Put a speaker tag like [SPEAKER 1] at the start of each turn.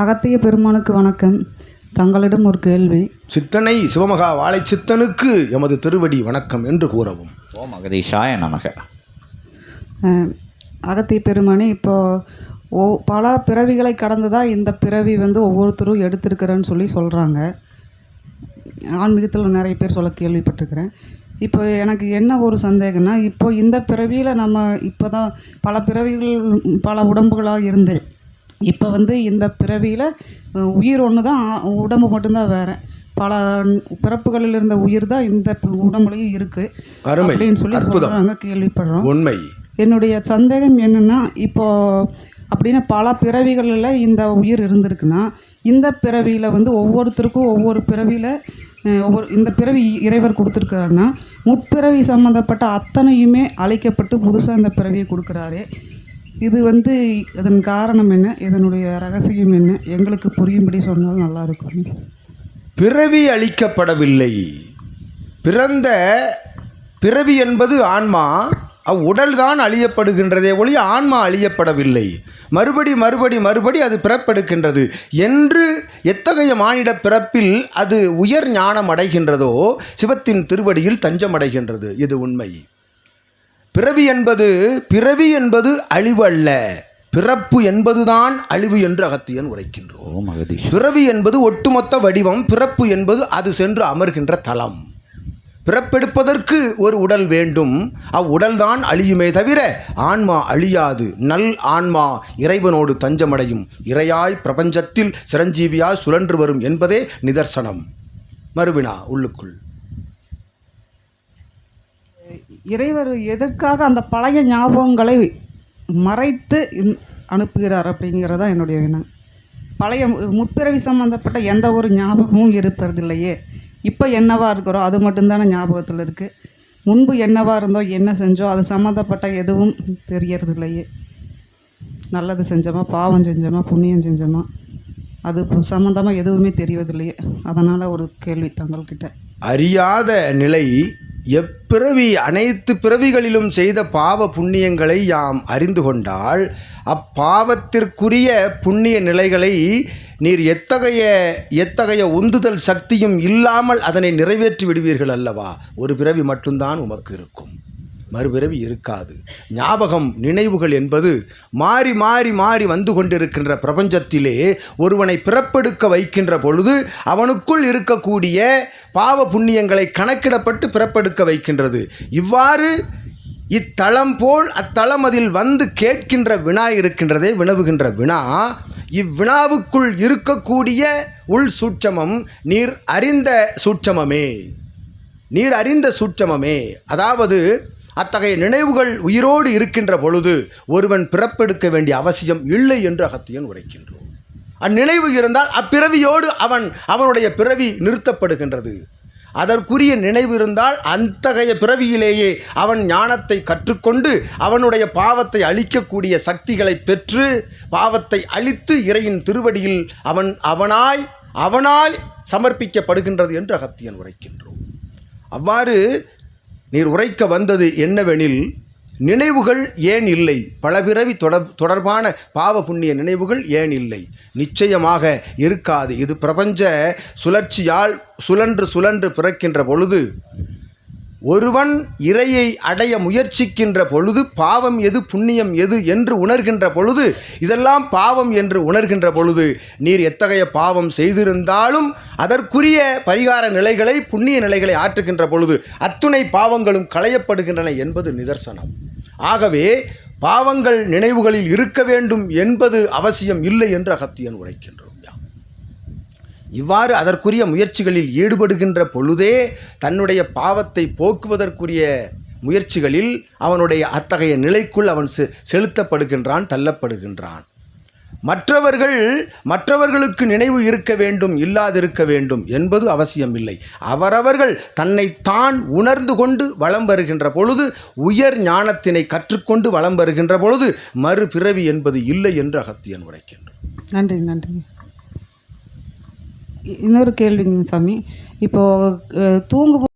[SPEAKER 1] அகத்திய பெருமானுக்கு வணக்கம். தங்களிடம் ஒரு கேள்வி.
[SPEAKER 2] சித்தனை சிவமகா வாழை சித்தனுக்கு எமது திருவடி வணக்கம் என்று கூறவும்.
[SPEAKER 3] ஓம் அகதீஷாய நமக.
[SPEAKER 1] அகத்திய பெருமானே இப்போ ஓ பல பிறவிகளை கடந்து தான் இந்த பிறவி வந்து ஒவ்வொருத்தரும் எடுத்திருக்கிறேன்னு சொல்லி சொல்கிறாங்க ஆன்மீகத்தில் நிறைய பேர் சொல்ல கேள்விப்பட்டிருக்கிறேன். இப்போ எனக்கு என்ன ஒரு சந்தேகம்னா இப்போ இந்த பிறவியில் நம்ம இப்போ தான் பல பிறவிகள் பல உடம்புகளாக இருந்து இப்போ வந்து இந்த பிறவியில் உயிர் ஒன்று தான் உடம்பு மட்டும்தான் வேறு. பல பிறப்புகளில் இருந்த உயிர் தான் இந்த உடம்புலையும் இருக்குது அப்படின்னு சொல்லி சொல்கிறாங்க கேள்விப்படுறோம்.
[SPEAKER 2] உண்மை.
[SPEAKER 1] என்னுடைய சந்தேகம் என்னென்னா இப்போ அப்படின்னா பல பிறவிகளில் இந்த உயிர் இருந்திருக்குன்னா இந்த பிறவியில் வந்து ஒவ்வொருத்தருக்கும் ஒவ்வொரு பிறவியில் ஒவ்வொரு இந்த பிறவி இறைவர் கொடுத்துருக்காருன்னா முற்பிறவி சம்மந்தப்பட்ட அத்தனையுமே அழிக்கப்பட்டு புதுசாக இந்த பிறவியை கொடுக்குறாரு. இது வந்து இதன் காரணம் என்ன? இதனுடைய ரகசியம் என்ன? எங்களுக்கு புரியும்படி சொன்னால் நல்லா இருக்கும்
[SPEAKER 2] பிறவி அளிக்கப்படவில்லை பிறந்த பிறவி என்பது ஆன்மா. அவ்வுடல்தான் அழியப்படுகின்றதே ஒழிய ஆன்மா அழியப்படவில்லை. மறுபடி மறுபடி மறுபடி அது பிறப்பெடுக்கின்றது. என்று எத்தகைய மானிட பிறப்பில் அது உயர் ஞானம் அடைகின்றதோ சிவத்தின் திருவடியில் தஞ்சமடைகின்றது. இது உண்மை. பிறவி என்பது பிறவி என்பது அழிவு அல்ல. பிறப்பு என்பதுதான் அழிவு என்று அகத்தியன் உரைக்கின்றோம் பிறவி என்பது ஒட்டுமொத்த வடிவம் பிறப்பு என்பது அது சென்று அமர்கின்ற தலம் பிறப்பெடுப்பதற்கு ஒரு உடல் வேண்டும். அவ்வுடல்தான் அழியுமே தவிர ஆன்மா அழியாது. நல் ஆன்மா இறைவனோடு தஞ்சமடையும். இறையாய் பிரபஞ்சத்தில் சிரஞ்சீவியாய் சுழன்று வரும் என்பதே நிதர்சனம். மறுவினா உள்ளுக்குள்.
[SPEAKER 1] இறைவர் எதற்காக அந்த பழைய ஞாபகங்களை மறைத்து அனுப்புகிறார் அனுப்புகிறார் அப்படிங்கிறதா என்னுடைய வினா பழைய முற்பிறவி சம்மந்தப்பட்ட எந்த ஒரு ஞாபகமும் இருப்பதில்லையே. இப்போ என்னவா இருக்கிறோம் அது மட்டும்தானே ஞாபகத்தில் இருக்குது முன்பு என்னவா இருந்தோ என்ன செஞ்சோம் அது சம்மந்தப்பட்ட எதுவும் தெரியறதில்லையே. நல்லது செஞ்சோமா பாவம் செஞ்சோமா புண்ணியம் செஞ்சோமா அது சம்மந்தமாக எதுவுமே தெரிவதில்லையே. அதனால் ஒரு கேள்வி தங்கள்கிட்ட.
[SPEAKER 2] அறியாத நிலை எப்பிறவி அனைத்து பிறவிகளிலும் செய்த பாவ புண்ணியங்களை யாம் அறிந்து கொண்டால் அப்பாவத்திற்குரிய புண்ணிய நிலைகளை நீர் எத்தகைய எத்தகைய உந்துதல் சக்தியும் இல்லாமல் அதனை நிறைவேற்றி விடுவீர்கள் அல்லவா? ஒரு பிறவி மட்டும்தான் உமக்கு இருக்கும். மறுபிறவி இருக்காது. ஞாபகம் நினைவுகள் என்பது மாறி மாறி மாறி வந்து கொண்டிருக்கின்ற பிரபஞ்சத்திலே ஒருவனை பிறப்பெடுக்க வைக்கின்ற பொழுது அவனுக்குள் இருக்கக்கூடிய பாவ புண்ணியங்களை கணக்கிடப்பட்டு பிறப்பெடுக்க வைக்கின்றது. இவ்வாறு இத்தலம் போல் அத்தலம் அதில் வந்து கேட்கின்ற வினா இருக்கின்றதே வினவுகின்ற வினா இவ்வினாவுக்குள் இருக்கக்கூடிய உள் சூட்சமம் நீர் அறிந்த சூட்சமமே. நீர் அறிந்த சூட்சமமே. அதாவது அத்தகைய நினைவுகள் உயிரோடு இருக்கின்ற பொழுது ஒருவன் பிறப்பெடுக்க வேண்டிய அவசியம் இல்லை என்று அகத்தியன் உரைக்கின்றோம் அந்நினைவு இருந்தால் அப்பிறவியோடு அவன் அவனுடைய பிறவி நிறுத்தப்படுகின்றது. அதற்குரிய நினைவு இருந்தால் அத்தகைய பிறவியிலேயே அவன் ஞானத்தை கற்றுக்கொண்டு அவனுடைய பாவத்தை அழிக்கக்கூடிய சக்திகளை பெற்று பாவத்தை அழித்து இறையின் திருவடியில் அவன் அவனாய் அவனால் சமர்ப்பிக்கப்படுகின்றது என்று அகத்தியன் உரைக்கின்றோம் அவ்வாறு நீர் உரைக்க வந்தது என்னவெனில் நினைவுகள் ஏன் இல்லை? பல பிறவி தொடர் தொடர்பான பாவ புண்ணிய நினைவுகள் ஏன் இல்லை? நிச்சயமாக இருக்காது. இது பிரபஞ்ச சுழற்சியால் சுழன்று சுழன்று பிறக்கின்ற பொழுது ஒருவன் இறையை அடைய முயற்சிக்கின்ற பொழுது பாவம் எது புண்ணியம் எது என்று உணர்கின்ற பொழுது இதெல்லாம் பாவம் என்று உணர்கின்ற பொழுது நீர் எத்தகைய பாவம் செய்திருந்தாலும் அதற்குரிய பரிகார நிலைகளை புண்ணிய நிலைகளை ஆற்றுகின்ற பொழுது அத்துணை பாவங்களும் களையப்படுகின்றன என்பது நிதர்சனம். ஆகவே பாவங்கள் நினைவுகளில் இருக்க வேண்டும் என்பது அவசியம் இல்லை என்று அகத்தியன் உரைக்கின்றோம் இவ்வாறு அதற்குரிய முயற்சிகளில் ஈடுபடுகின்ற பொழுதே தன்னுடைய பாவத்தை போக்குவதற்குரிய முயற்சிகளில் அவனுடைய அத்தகைய நிலைக்குள் அவன் செ செலுத்தப்படுகின்றான் தள்ளப்படுகின்றான். மற்றவர்கள் மற்றவர்களுக்கு நினைவு இருக்க வேண்டும் இல்லாதிருக்க வேண்டும் என்பது அவசியமில்லை. அவரவர்கள் தன்னை தான் உணர்ந்து கொண்டு வலம் வருகின்ற பொழுது உயர் ஞானத்தினை கற்றுக்கொண்டு வலம் வருகின்ற பொழுது மறுபிறவி என்பது இல்லை என்று அகத்தியன் உரைக்கின்றான்.
[SPEAKER 1] நன்றி நன்றி. இன்னொரு கேள்விங்க சாமி. இப்போது தூங்கும்